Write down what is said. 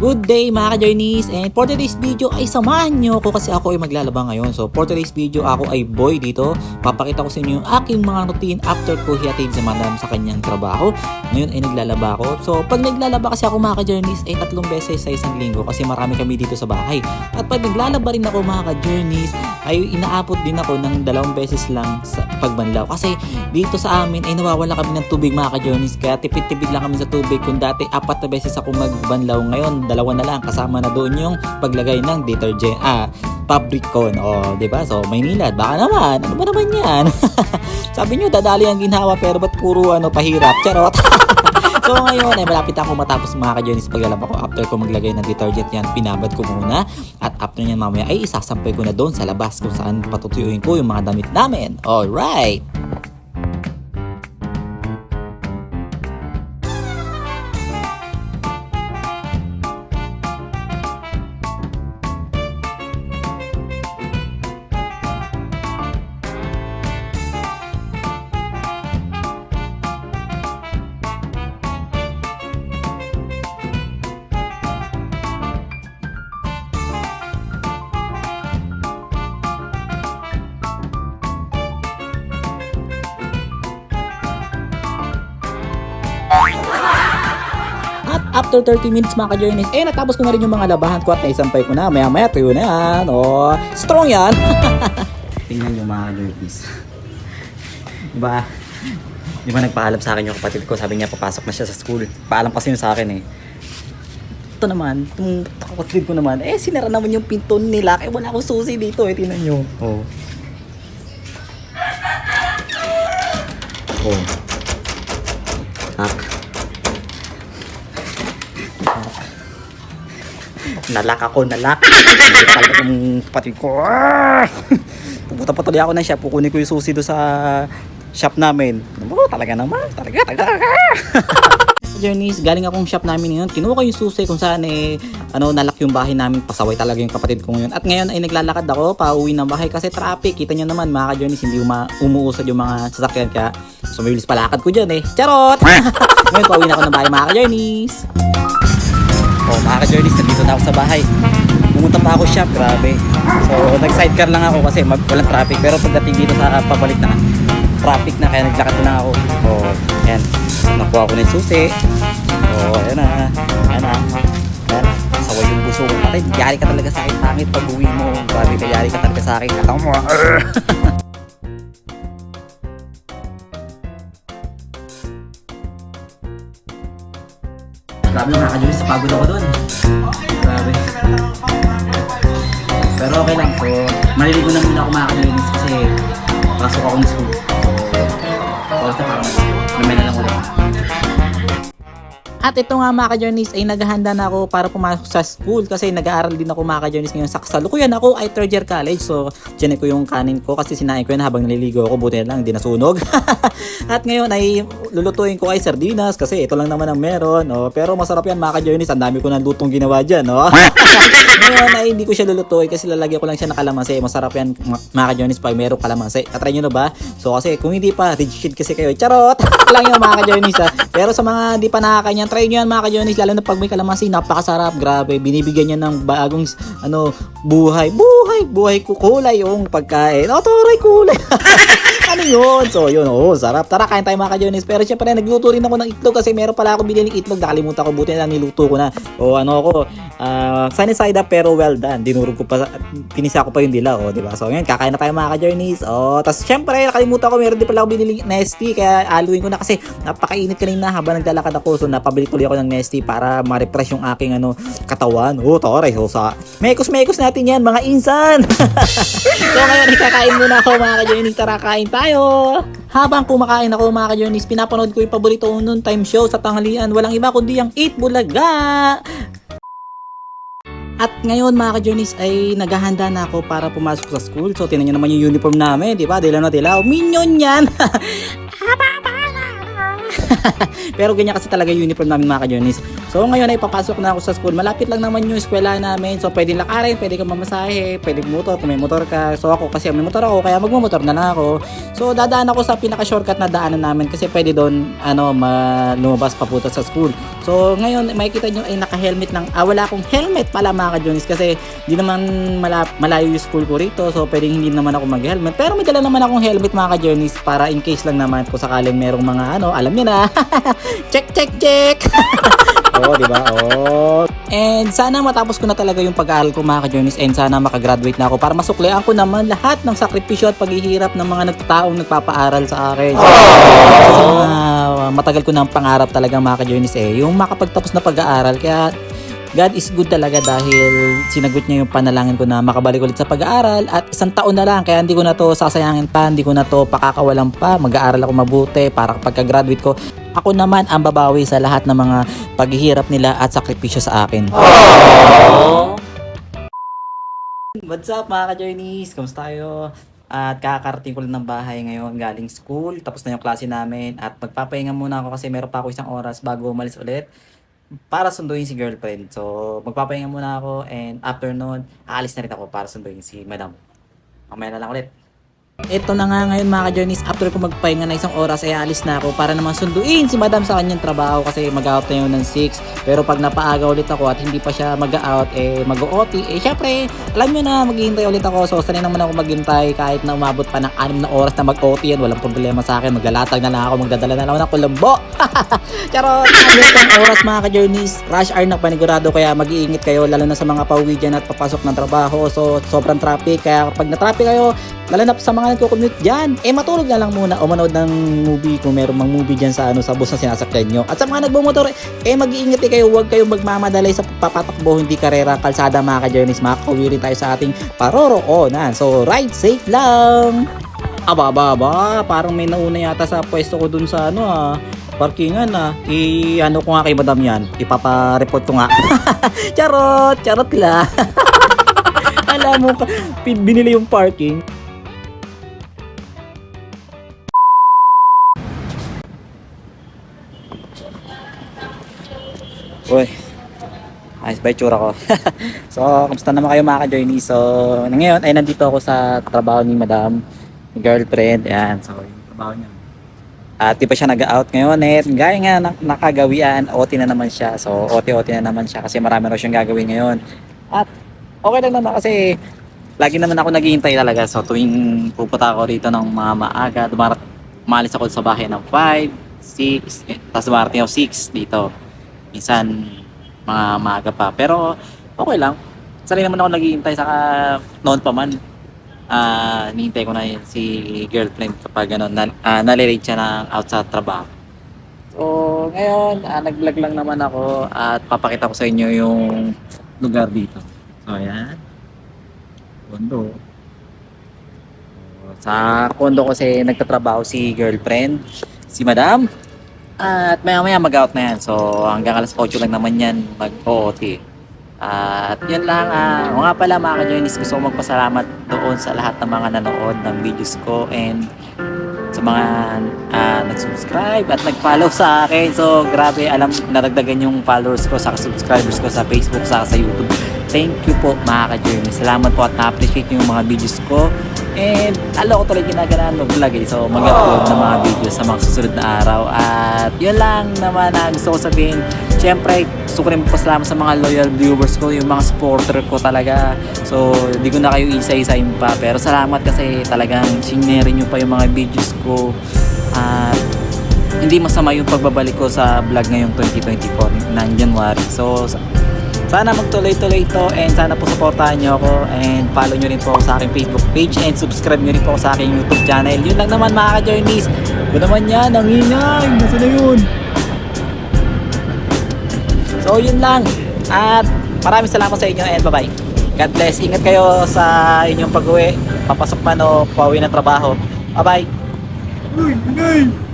Good day mga ka-journeys and for today's video ay samahan nyo ako kasi ako ay maglalaba ngayon. So for today's video ako ay boy dito. Papakita ko sa inyo yung aking mga routine after ko hihatid si madam sa kanyang trabaho. Ngayon ay naglalaba ako. So pag naglalaba kasi ako mga ka-journeys ay tatlong beses sa isang linggo kasi marami kami dito sa bahay. At pag naglalaba rin ako mga ka-journeys ay inaapot din ako ng dalawang beses lang sa pagbanlaw. Kasi dito sa amin ay nawawala kami ng tubig mga ka-journeys kaya tipid-tipid lang kami sa tubig kung dati apat na beses ako magbanlaw. Ngayon dalawa na lang. Kasama na doon yung paglagay ng detergent ah fabric cone o di ba so Maynila baka naman. Ano ba naman yan? Sabi nyo dadali ang ginhawa pero ba't puro ano pahirap? Charot So ngayon ay malapit ako matapos mga ka-journeys. Paglalaba ko after ko maglagay ng detergent yan pinabad ko muna. At after nyan mamaya ay isasampay ko na doon sa labas kung saan patutuyuin ko yung mga damit namin. Alright after 30 minutes mga ka-journeys, eh natapos ko na rin yung mga labahan ko at naisampay ko na. Maya maya tuyo na yan. Oh, strong yan. Tingnan yung mga ka-journeys. diba? Di ba nagpaalam sa akin yung kapatid ko, sabi niya papasok na siya sa school. Paalam kasi yun sa akin eh. Ito naman, itong kapatid ko naman, eh sinara naman yung pinto nila kaya wala akong susi dito eh, tingnan nyo. Oh. Oh. Tak. Nalak ako, nalak. Talaga yung kapatid ko. Ah! Pupunta pa tuloy ako ng shop. Kukunin ko yung susi doon sa shop namin. Oh, talaga naman. Talaga, talaga. Journeys, galing akong shop namin ngayon. Kinuha ko yung susi kung saan eh, ano, nalak yung bahay namin. Pasaway talaga yung kapatid ko ngayon. At ngayon ay naglalakad ako pauwi ng bahay kasi traffic. Kita nyo naman mga ka-journeys, hindi uma, umuusad yung mga sasakyan. Kaya sumibilis palakad ko dyan eh. Charot! ngayon pauwi na ako ng bahay mga ka-journeys. Mga ka-journeys, nandito na ako sa bahay. Pumunta pa ako shop, grabe. So, nag-sidecar lang ako kasi mag walang traffic. Pero pagdating dito sa pabalik na, traffic na kaya naglakad na ako. Oh, ayan. Nakuha ko na yung susi. Oh, ayan na. Ayan na. Ayan. Saway yung buso ko. Yari ka talaga sa akin. Pangit pag uwi mo. Grabe yari ka talaga sa akin. Katang mo. Grabe ka-journeys, pagod ako doon. Grabe. Pero okay lang po. Maliligo na muna ako ka-journeys kasi pasok ako ng school. Na parang mamaya na lang ulit. At ito nga mga ka-journeys ay naghahanda na ako para pumasok sa school kasi nag-aaral din ako mga ka-journeys ngayon sa kasalukuyan. Ako ay third year college so dyan ko yung kanin ko kasi sinain ko yan habang naliligo ako. Buti na lang hindi nasunog. At ngayon ay lulutuin ko ay sardinas kasi ito lang naman ang meron oh. pero masarap yan mga ka-journeys ang dami ko ng lutong ginawa dyan oh. ngayon ay hindi ko siya lulutuin kasi lalagyan ko lang siya ng kalamansi. Masarap yan mga ka-journeys pag merong kalamansi. Katry nyo na ba? So kasi kung hindi pa rigid kasi kayo. Charot lang yung mga ka-journeys ha pero sa mga hindi pa nakakainyan try nyo yan mga ka-journeys lalo na pag may kalamansi napakasarap. Grabe binibigyan niya ng bagong ano buhay. Buhay buhay ko kulay yung pagkain. Oh turay kulay ano yun? So yun oh sarap. Tara kain tayo mga ka-journeys. Pero syempre nagluto rin ako ng itlog kasi meron pala ako biniling itlog. Nakalimutan ko buti na niluto ko na. O ano ako ah sunny side up pero well done. Dinurog ko pa pinisa ko pa yung dila oh di ba? So ngayon kakain na tayo mga ka-journeys. Oh tas syempre nakalimutan ko meron din pala ako biniling nesty. Kaya aluin ko na kasi napakainit kanina habang naglalakad ako. So napabili tuloy ako ng nesty para ma-refresh yung aking ano katawan. Oh tore so sa mekos mekos natin yan mga insan! So ngayon ikakain muna ako mga ka-journeys. Tara kain tayo habang kumakain ako mga ka-journeys pinapanood ko yung paborito ko noon time show sa tanghalian walang iba kundi ang Eat Bulaga at ngayon mga ka-journeys ay naghahanda na ako para pumasok sa school. So tinan nyo naman yung uniform namin, di ba? Dilaw na dilaw. Minion yan! Pero ganyan kasi talaga yung uniform namin mga ka-journeys. So ngayon ay papasok na ako sa school. Malapit lang naman yung eskwela namin. So pwedeng lakarin, pwede ka mamasahe, pwede motor kung may motor ka. So ako kasi may motor ako, kaya magmumotor na lang ako. So dadaan ako sa pinaka-shortcut na daanan namin kasi pwede doon ano, ma- lumabas papunta sa school. So ngayon makikita nyo ay naka-helmet lang. Ah, wala akong helmet pala mga ka-journeys kasi di naman mala- malayo yung school ko rito. So pwedeng hindi naman ako mag-helmet. Pero may dala naman akong helmet mga ka-journeys para in case lang naman kung sakaling merong mga ano, alam niyo na. check, check, check. Oo, di ba? Oo. And sana matapos ko na talaga yung pag-aaral ko mga ka-journeys and sana makagraduate na ako para masuklian ko naman lahat ng sakripisyo at paghihirap ng mga nagtaong nagpapaaral sa akin. Kasi sa mga matagal ko ng pangarap talaga mga ka-journeys eh, yung makapagtapos na pag-aaral. Kaya God is good talaga dahil sinagot niya yung panalangin ko na makabalik ulit sa pag-aaral at isang taon na lang kaya hindi ko na to sasayangin pa, hindi ko na to pakakawalan pa, mag-aaral ako mabuti para pagka-graduate ko, ako naman ang babawi sa lahat ng mga paghihirap nila at sakripisyo sa akin. What's up mga ka-journeys? Kamusta kayo? At kakarating ko lang ng bahay ngayon galing school. Tapos na yung klase namin. At magpapahinga muna ako kasi meron pa ako isang oras bago umalis ulit para sunduin si girlfriend. So, magpapahinga muna ako and after nun, aalis na rin ako para sunduin si madam. Mamaya na lang ulit. Ito na nga ngayon mga ka-journeys, after ko magpahinga na isang oras ay alis na ako para naman sunduin si madam sa kanyang trabaho kasi mag-out na yun ng 6. Pero pag napaaga ulit ako at hindi pa siya mag-out, eh mag-OT, eh syempre, alam nyo na, maghihintay ulit ako. So, sanay naman ako maghintay kahit na umabot pa ng 6 na oras na mag-OT yan, walang problema sa akin. Maglalatag na lang ako, magdadala na lang ako ng kulambo. Charot! Ganitong oras mga ka-journeys, rush hour na panigurado kaya mag-iingat kayo lalo na sa mga pauwi dyan at papasok ng trabaho. So, sobrang traffic. Kaya pag na-traffic kayo, lalo na sa mga nagko-commute dyan, eh matulog na lang muna o manood ng movie kung meron mang movie dyan sa ano sa bus na sinasakyan nyo. At sa mga nagbumotor, eh mag-iingat eh kayo, huwag kayong magmamadalay sa papatakbo, hindi karera, kalsada mga ka-journeys. Makakauwi rin tayo sa ating paroroonan. So, ride safe lang! Aba, aba, aba, parang may nauna yata sa pwesto ko dun sa ano ah, parkingan ah. I, ano ko nga kay madam yan, ipapa-report ko nga. charot, charot lang. Alam mo, binili yung parking. Ba yung tsura ko? so, kamusta naman kayo mga ka-journey? So, ngayon ay nandito ako sa trabaho ni madam, ni girlfriend. Ayan, so yung trabaho niya. At di pa siya nag-out ngayon eh. Gaya nga nak- nakagawian, OT na naman siya. So, OT-OT na naman siya kasi marami na siyang gagawin ngayon. At okay lang naman kasi lagi naman ako naghihintay talaga. So, tuwing pupunta ako rito ng mga maaga, dumarat, umalis ako sa bahay ng 5, 6, eh, tapos dumarating ako 6 dito. Minsan, mga maaga pa. Pero, okay lang. Sanay naman ako naghihintay saka noon pa man. Ah, nihintay ko na yun si girlfriend kapag ano, na, ah, nalilate siya ng out sa trabaho. So, ngayon, ah, nag-vlog lang naman ako at papakita ko sa inyo yung lugar dito. So, ayan. Kondo. Sa kondo kasi nagtatrabaho si girlfriend, si madam. At maya maya mag-out na yan. So, hanggang alas 8 lang naman yan mag-OOT. At yun lang, ah, o nga pala mga ka-journeys, gusto ko magpasalamat doon sa lahat ng mga nanood ng videos ko and sa mga ah, nag-subscribe at nag-follow sa akin. So, grabe, alam, naragdagan yung followers ko sa subscribers ko sa Facebook, sa sa YouTube. Thank you po mga ka-journey. Salamat po at na-appreciate nyo yung mga videos ko. And lalo ko talaga ginagalaan mag-vlog eh. So mag-upload ng mga videos sa mga susunod na araw. At yun lang naman na gusto ko sabihin. Siyempre, gusto ko rin pasalamat sa mga loyal viewers ko, yung mga supporter ko talaga. So, hindi ko na kayo isa-isahin pa. Pero salamat kasi talagang sinere nyo pa yung mga videos ko. At hindi masama yung pagbabalik ko sa vlog ngayong 2024 ng January. So, sana magtuloy-tuloy ito and sana po supportahan nyo ako and follow nyo rin po sa aking Facebook page and subscribe nyo rin po sa aking YouTube channel. Yun lang naman mga ka-journeys. Ba naman yan, ang ingay. Nasa na yun? So yun lang. At maraming salamat sa inyo and bye-bye. God bless. Ingat kayo sa inyong pag-uwi. Papasok man o pauwi ng trabaho. Bye-bye. Uy, ingay!